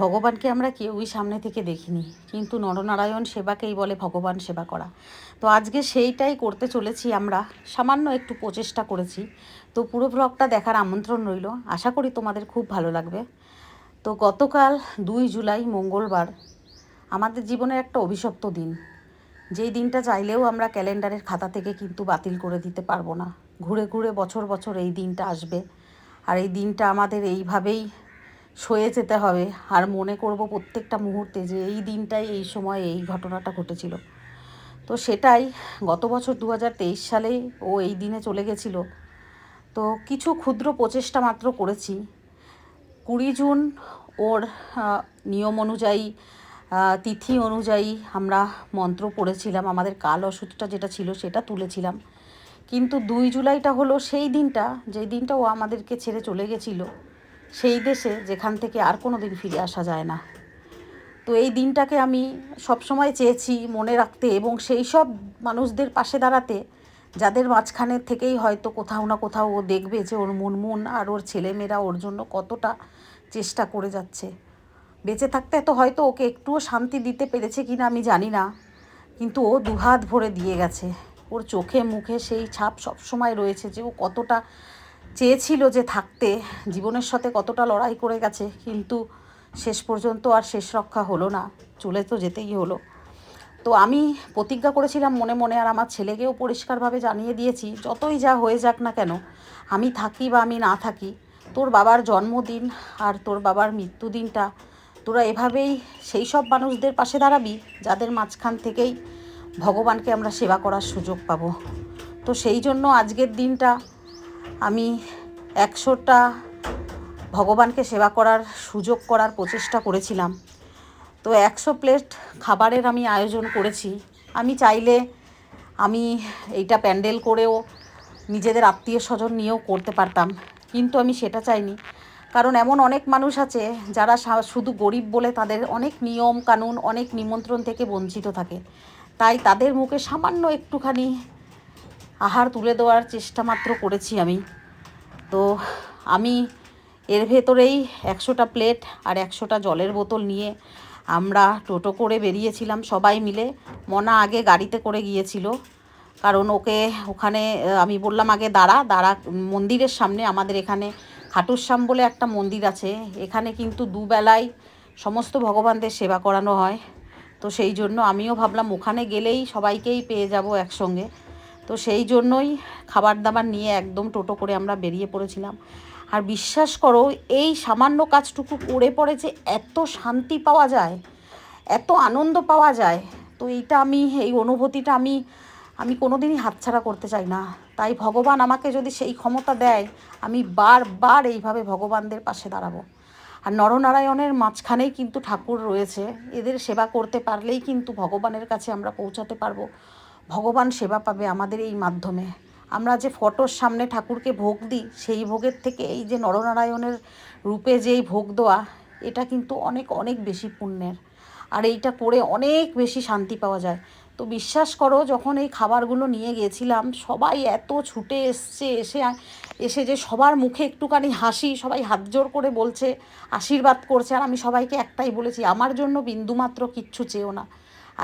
ভগবানকে আমরা কেউই সামনে থেকে দেখিনি। কিন্তু নরনারায়ণ সেবাকেই বলে ভগবান সেবা করা। তো আজকে সেইটাই করতে চলেছি আমরা। সামান্য একটু প্রচেষ্টা করেছি। তো পুরো ব্লগটা দেখার আমন্ত্রণ রইল। আশা করি তোমাদের খুব ভালো লাগবে। তো গতকাল দুই জুলাই মঙ্গলবার, আমাদের জীবনের একটা অভিশপ্ত দিন। যেই দিনটা চাইলেও আমরা ক্যালেন্ডারের খাতা থেকে কিন্তু বাতিল করে দিতে পারব না। ঘুরে ঘুরে বছর বছর এই দিনটা আসবে। আর এই দিনটা আমাদের এইভাবেই সয়ে যেতে হবে আর মনে করব প্রত্যেকটা মুহূর্তে যে এই দিনটাই, এই সময় এই ঘটনাটা ঘটেছিল। তো সেটাই গত বছর দু সালে ও এই দিনে চলে গেছিল। তো কিছু ক্ষুদ্র প্রচেষ্টা মাত্র করেছি। কুড়ি জুন ওর নিয়ম অনুযায়ী তিথি অনুযায়ী আমরা মন্ত্র পড়েছিলাম। আমাদের কাল ওষুধটা যেটা ছিল সেটা তুলেছিলাম। কিন্তু দুই জুলাইটা হলো সেই দিনটা, যেই দিনটা ও আমাদেরকে ছেড়ে চলে গেছিল। সেই দেশে যেখান থেকে আর কোনো দিন ফিরে আসা যায় না। তো এই দিনটাকে আমি সবসময় চেয়েছি মনে রাখতে এবং সেই সব মানুষদের পাশে দাঁড়াতে, যাদের মাঝখানে থেকেই হয়তো কোথাও না কোথাও ও দেখবে যে ওর মুনমুন আর ওর ছেলেমেয়েরা ওর জন্য কতটা চেষ্টা করে যাচ্ছে। বেঁচে থাকতে তো হয়তো ওকে একটুও শান্তি দিতে পেরেছে কি না আমি জানি না, কিন্তু ও দুহাত ভরে দিয়ে গেছে। ওর চোখে মুখে সেই ছাপ সবসময় রয়েছে যে ও কতটা চেয়েছিল যে থাকতে, জীবনের সাথে কতটা লড়াই করে গেছে, কিন্তু শেষ পর্যন্ত আর শেষ রক্ষা হলো না, চলে তো যেতেই হলো। তো আমি প্রতিজ্ঞা করেছিলাম মনে মনে, আর আমার ছেলেকেও পরিষ্কারভাবে জানিয়ে দিয়েছি, যতই যা হয়ে যাক না কেন, আমি থাকি বা আমি না থাকি, তোর বাবার জন্মদিন আর তোর বাবার মৃত্যুদিনটা, তোরা এভাবেই সেই সব মানুষদের পাশে দাঁড়াবি, যাদের মাঝখান থেকেই ভগবানকে আমরা সেবা করার সুযোগ পাবো। তো সেই জন্য আজকের দিনটা আমি একশোটা ভগবানকে সেবা করার সুযোগ করার প্রচেষ্টা করেছিলাম। তো একশো প্লেট খাবারের আমি আয়োজন করেছি। আমি চাইলে আমি এইটা প্যান্ডেল করেও নিজেদের আত্মীয় স্বজন নিয়েও করতে পারতাম। কিন্তু আমি সেটা চাইনি। কারণ এমন অনেক মানুষ আছে যারা শুধু গরিব বলে তাদের অনেক নিয়ম কানুন, অনেক নিমন্ত্রণ থেকে বঞ্চিত থাকে। তাই তাদের মুখে সামান্য একটুখানি আহার তুলে দেওয়ার চেষ্টা মাত্র করেছি আমি। তো আমি এর ভেতরেই একশোটা প্লেট আর একশোটা জলের বোতল নিয়ে আমরা টোটো করে বেরিয়েছিলাম সবাই মিলে। মনা আগে গাড়িতে করে গিয়েছিল। কারণ ওকে ওখানে, আমি বললাম আগে দাঁড়া দাঁড়া, মন্দিরের সামনে আমাদের এখানে খাটুশ্যাম বলে একটা মন্দির আছে। এখানে কিন্তু দুবেলায় সমস্ত ভগবানদের সেবা করানো হয়। তো সেই জন্য আমিও ভাবলাম ওখানে গেলেই সবাইকেই পেয়ে যাব একসঙ্গে। তো সেই জন্যই খাবার দাবার নিয়ে একদম টোটো করে আমরা বেরিয়ে পড়েছিলাম। আর বিশ্বাস করো, এই সামান্য কাজটুকু করে পড়ে যে এত শান্তি পাওয়া যায়, এত আনন্দ পাওয়া যায়, তো এইটা আমি, এই অনুভূতিটা আমি আমি কোনোদিনই হাতছাড়া করতে চাই না। তাই ভগবান আমাকে যদি সেই ক্ষমতা দেয়, আমি বারবার এইভাবে ভগবানদের পাশে দাঁড়াবো। আর নরনারায়ণের মাঝখানেই কিন্তু ঠাকুর রয়েছে, এদের সেবা করতে পারলেই কিন্তু ভগবানের কাছে আমরা পৌঁছাতে পারব। ভগবান সেবা পাবে আমাদের এই মাধ্যমে। আমরা যে ফটোর সামনে ঠাকুরকে ভোগ দিই, সেই ভোগের থেকে এই যে নরনারায়ণের রূপে যেই ভোগ দেওয়া, এটা কিন্তু অনেক অনেক বেশি পুণ্যের। আর এইটা করে অনেক বেশি শান্তি পাওয়া যায়। তো বিশ্বাস করো, যখন এই খাবারগুলো নিয়ে গেছিলাম, সবাই এত ছুটে এসছে, এসে এসে যে সবার মুখে একটুখানি হাসি, সবাই হাত জোর করে বলছে, আশীর্বাদ করছে, আর আমি সবাইকে একটাই বলেছি, আমার জন্য বিন্দুমাত্র কিচ্ছু চেয়েও না।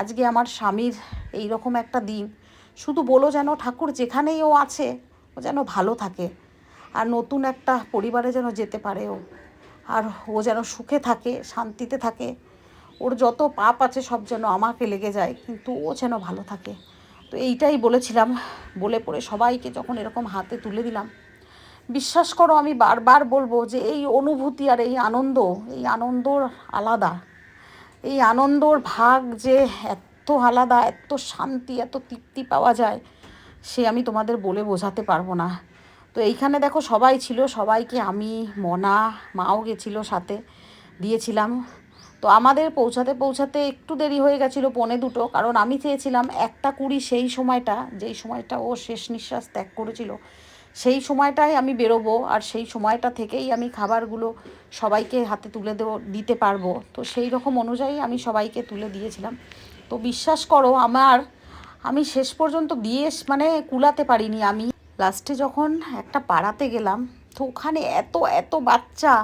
আজকে আমার স্বামীর এই রকম একটা দিন। শুধু বলো যেন ঠাকুর যেখানেই ও আছে, ও যেন ভালো থাকে। আর নতুন একটা পরিবারে যেন যেতে পারে ও। আর ও যেন সুখে থাকে, শান্তিতে থাকে। ওর যত পাপ আছে সব যেন আমাকে লেগে যায়, কিন্তু ও যেন ভালো থাকে। তো এইটাই বলেছিলাম, বলে পড়ে সবাইকে যখন এরকম হাতে তুলে দিলাম। বিশ্বাস করো আমি বারবার বলব যে এই অনুভূতি আর এই আনন্দ এই আনন্দ আলাদা। এই আনন্দর ভাগ যে এত আলাদা, এত শান্তি, এত তৃপ্তি পাওয়া যায়, সে আমি তোমাদের বলে বোঝাতে পারব না। তো এইখানে দেখো সবাই ছিল, সবাইকে আমি, মনা, মাও গেছিল সাথে, দিয়েছিলাম। তো আমাদের পৌঁছাতে পৌঁছাতে একটু দেরি হয়ে গেছিল পনে দুটো, কারণ আমি চেয়েছিলাম একটা কুড়ি সেই সময়টা, যেই সময়টা ও শেষ নিঃশ্বাস ত্যাগ করেছিল সেই সময়টায় আমি বেরোবো আর সেই সময়টা থেকেই আমি খাবারগুলো সবাইকে হাতে তুলে দেবো, দিতে পারব। তো সেই রকম অনুযায়ী আমি সবাইকে তুলে দিয়েছিলাম। তো বিশ্বাস করো আমার, আমি শেষ পর্যন্ত দিয়ে মানে কুলাতে পারিনি আমি। লাস্টে যখন একটা পাড়াতে গেলাম, তো ওখানে এত এত বাচ্চা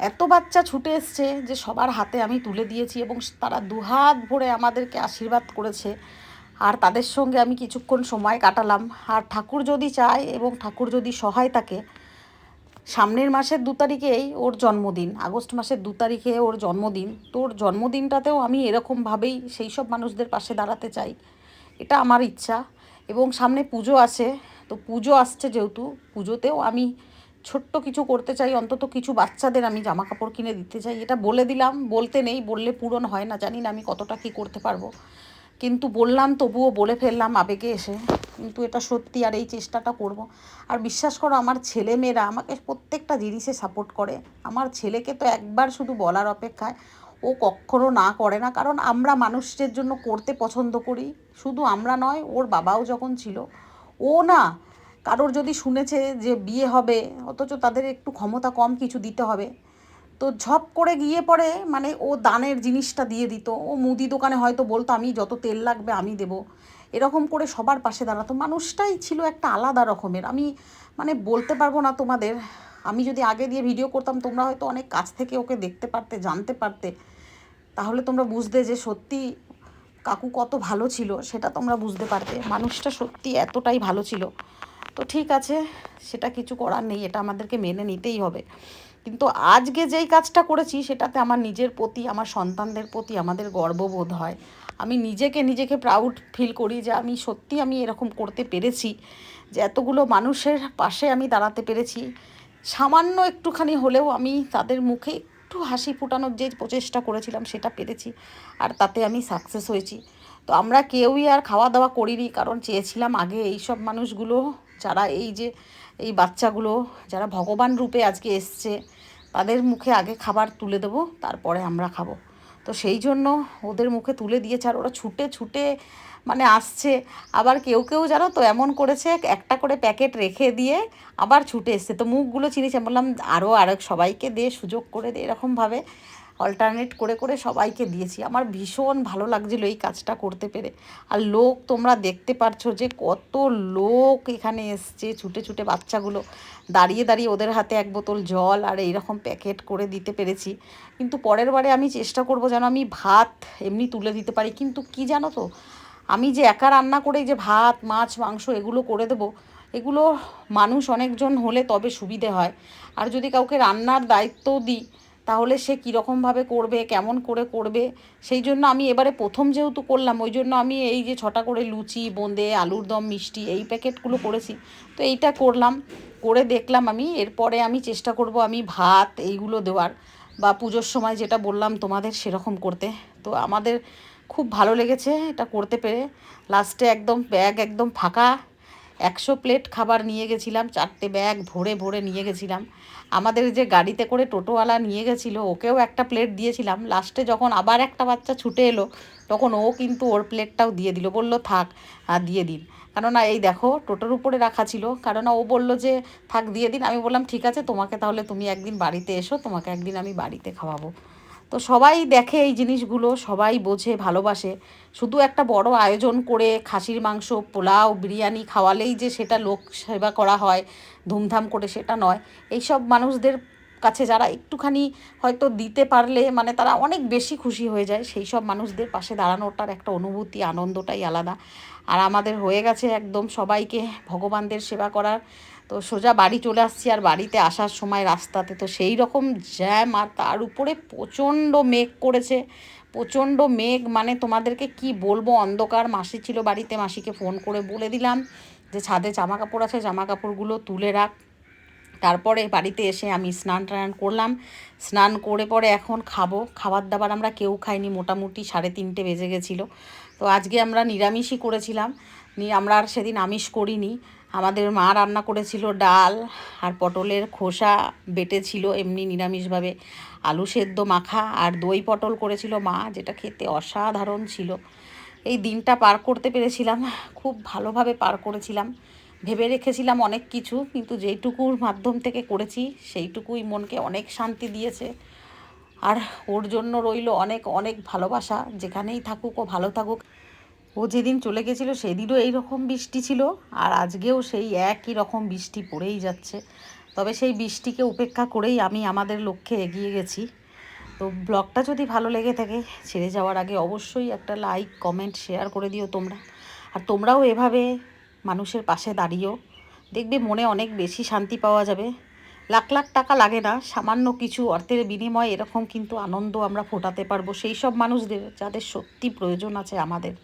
এত বাচ্চা ছুটে এসছে যে সবার হাতে আমি তুলে দিয়েছি এবং তারা দুহাত ভরে আমাদেরকে আশীর্বাদ করেছে। আর তাদের সঙ্গে আমি কিছুক্ষণ সময় কাটালাম। আর ঠাকুর যদি চায় এবং ঠাকুর যদি সহায় থাকে, সামনের মাসের দু তারিখেই ওর জন্মদিন, আগস্ট মাসের দু তারিখে ওর জন্মদিন। তো ওর জন্মদিনটাতেও আমি এরকমভাবেই সেই সব মানুষদের পাশে দাঁড়াতে চাই, এটা আমার ইচ্ছা। এবং সামনে পুজো আছে, তো পুজো আসছে যেহেতু, পুজোতেও আমি ছোট্ট কিছু করতে চাই, অন্তত কিছু বাচ্চাদের আমি জামা কাপড় কিনে দিতে চাই, এটা বলে দিলাম। বলতে নেই, বললে পূরণ হয় না, জানি না আমি কতটা কী করতে পারব। কিন্তু বললাম, তবুও বলে ফেললাম আবেগে এসে। কিন্তু এটা সত্যি আর এই চেষ্টাটা করব। আর বিশ্বাস করো, আমার ছেলে মেয়েরা আমাকে প্রত্যেকটা জিনিসে সাপোর্ট করে। আমার ছেলেকে তো একবার শুধু বলার অপেক্ষায়। ও কখনো না করে না। কারণ আমরা মানুষের জন্য করতে পছন্দ করি। শুধু আমরা নয়, ওর বাবাও যখন ছিল, ও না কারোর যদি শুনেছে যে বিয়ে হবে, অথচ তাদের একটু ক্ষমতা কম কিছু দিতে হবে। তো ঝপ করে গিয়ে পরে মানে ও দানের জিনিসটা দিয়ে দিত। ও মুদি দোকানে হয়তো বলতো, আমি যত তেল লাগবে আমি দেবো। এরকম করে সবার পাশে দাঁড়াতো। মানুষটাই ছিল একটা আলাদা রকমের। আমি মানে বলতে পারব না তোমাদের। আমি যদি আগে দিয়ে ভিডিও করতাম, তোমরা হয়তো অনেক কাছ থেকে ওকে দেখতে পারতে, জানতে পারতে। তাহলে তোমরা বুঝতে যে সত্যি কাকু কত ভালো ছিল, সেটা তোমরা বুঝতে পারবে মানুষটা সত্যি এতটাই ভালো ছিল। তো ঠিক আছে, সেটা কিছু করার নেই। এটা আমাদেরকে মেনে নিতেই হবে। কিন্তু আজকে যেই কাজটা করেছি সেটাতে আমার নিজের প্রতি, আমার সন্তানদের প্রতি, আমাদের গর্ববোধ হয়। আমি নিজেকে নিজেকে প্রাউড ফিল করি যে আমি সত্যি আমি এরকম করতে পেরেছি, যে এতগুলো মানুষের পাশে আমি দাঁড়াতে পেরেছি। সামান্য একটুখানি হলেও আমি তাদের মুখে একটু হাসি ফুটানোর যে প্রচেষ্টা করেছিলাম সেটা পেরেছি আর তাতে আমি সাকসেস হয়েছি। তো আমরা কেউই আর খাওয়া দাওয়া করিনি, কারণ চেয়েছিলাম আগে এই সব মানুষগুলো, যারা এই যে এই বাচ্চাগুলো যারা ভগবান রূপে আজকে এসছে, তাদের মুখে আগে খাবার তুলে দেবো, তারপরে আমরা খাব। তো সেই জন্য ওদের মুখে তুলে দিয়েছে আর ওরা ছুটে ছুটে মানে আসছে। আবার কেউ কেউ জানো তো এমন করেছে, একটা করে প্যাকেট রেখে দিয়ে আবার ছুটে এসছে। তো মুখগুলো চিনিছে বললাম আরও আরেক সবাইকে দে, সুযোগ করে দে এরকমভাবে। অল্টারনেট করে করে সবাইকে দিয়েছি। আমার ভীষণ ভালো লাগছিল এই কাজটা করতে পেরে। আর লোক তোমরা দেখতে পারছ যে কত লোক এখানে এসছে, ছুটে ছুটে বাচ্চাগুলো। দাঁড়িয়ে দাঁড়িয়ে ওদের হাতে এক বোতল জল আর এইরকম প্যাকেট করে দিতে পেরেছি। কিন্তু পরের বারে আমি চেষ্টা করব যেন আমি ভাত এমনি তুলে দিতে পারি। কিন্তু কি জানো তো, আমি যে একা রান্না করে যে ভাত, মাছ, মাংস এগুলো করে দেবো, এগুলো মানুষ অনেকজন হলে তবে সুবিধে হয়। আর যদি কাউকে রান্নার দায়িত্বও দিই তাহলে সে কীরকমভাবে করবে, কেমন করে করবে? সেই জন্য আমি এবারে প্রথম যেহেতু করলাম, ওই জন্য আমি এই যে ছটা করে লুচি, বোঁদে, আলুর দম, মিষ্টি এই প্যাকেটগুলো করেছি। তো এইটা করলাম, করে দেখলাম আমি, এরপরে আমি চেষ্টা করব আমি ভাত এইগুলো দেওয়ার বা পুজোর সময় যেটা বললাম তোমাদের সেরকম করতে। তো আমাদের খুব ভালো লেগেছে এটা করতে পেরে। লাস্টে একদম ব্যাগ একদম ফাঁকা। একশো প্লেট খাবার নিয়ে গেছিলাম, চারটে ব্যাগ ভরে ভরে নিয়ে গেছিলাম। আমাদের যে গাড়িতে করে টোটোওয়ালা নিয়ে গেছিল, ওকেও একটা প্লেট দিয়েছিলাম। লাস্টে যখন আবার একটা বাচ্চা ছুটে এলো, তখন ও কিন্তু ওর প্লেটটাও দিয়ে দিল। বলল, থাক দিয়ে দিন। কেননা এই দেখো, টোটোর উপরে রাখা ছিল। কেননা ও বলল যে, থাক, দিয়ে দিন। আমি বললাম, ঠিক আছে, তোমাকে তাহলে তুমি একদিন বাড়িতে এসো, তোমাকে একদিন আমি বাড়িতে খাওয়াবো। তো সবাই দেখে এই জিনিসগুলো, সবাই বোঝে, ভালোবাসে। শুধু একটা বড় আয়োজন করে খাসির মাংস, পোলাও, বিরিয়ানি খাওয়ালেই যে সেটা লোক সেবা করা হয়, ধুমধাম করে সেটা নয়। এইসব মানুষদের কাছে যারা একটুখানি হয়তো দিতে পারলে মানে তারা অনেক বেশি খুশি হয়ে যায়। সেই সব মানুষদের পাশে দাঁড়ানোটার একটা অনুভূতি, আনন্দটাই আলাদা। আর আমাদের হয়ে গেছে একদম সবাইকে ভগবানদের সেবা করার তো সোজা বাড়ি চলে আসছি আর বাড়িতে আসার সময় রাস্তাতে তো সেই রকম জ্যাম আর তার উপরে প্রচণ্ড মেঘ করেছে। প্রচণ্ড মেঘ মানে তোমাদেরকে কি বলব? অন্ধকার, মাসি ছিল বাড়িতে, মাসিকে ফোন করে বলে দিলাম যে ছাদে জামা কাপড় আছে জামা কাপড়গুলো তুলে রাখ। তারপরে বাড়িতে এসে আমি স্নান টান করলাম। স্নান করে পরে এখন খাব। খাবার দাবার আমরা কেউ খাইনি, মোটামুটি সাড়ে তিনটে বেজে গেছিল। তো আজকে আমরা নিরামিষই করেছিলাম। আমরা আর সেদিন আমিষ করিনি। আমাদের মা রান্না করেছিল ডাল আর পটলের খোসা বেটে ছিল এমনি নিরামিষভাবে আলু সেদ্ধ, মাখা আর দই পটল করেছিল মা, যেটা খেতে অসাধারণ ছিল। এই দিনটা পার করতে পেরেছিলাম, খুব ভালোভাবে পার করেছিলাম। ভেবে রেখেছিলাম অনেক কিছু, কিন্তু যেইটুকুর মাধ্যম থেকে করেছি, সেইটুকুই মনকে অনেক শান্তি দিয়েছে। আর ওর জন্য রইল অনেক অনেক ভালোবাসা, যেখানেই থাকুক ও ভালো থাকুক। ও যেদিন চলে গেছিল সেদিনও এই রকম বৃষ্টি ছিল, আর আজকেও সেই একই রকম বৃষ্টি পড়েই যাচ্ছে। তবে সেই বৃষ্টিকে উপেক্ষা করেই আমি আমাদের লক্ষ্যে এগিয়ে গেছি। তো ব্লগটা যদি ভালো লেগে থাকে, ছেড়ে যাওয়ার আগে অবশ্যই একটা লাইক, কমেন্ট, শেয়ার করে দিও তোমরা। আর তোমরাও এভাবে মানুষের পাশে দাঁড়িয়েও দেখবে মনে অনেক বেশি শান্তি পাওয়া যাবে। লাখ লাখ টাকা লাগে না, সামান্য কিছু অর্থের বিনিময়ে এরকম কিন্তু আনন্দ আমরা ফোটাতে পারব। সেই সব মানুষদের, যাদের সত্যি প্রয়োজন আছে আমাদের।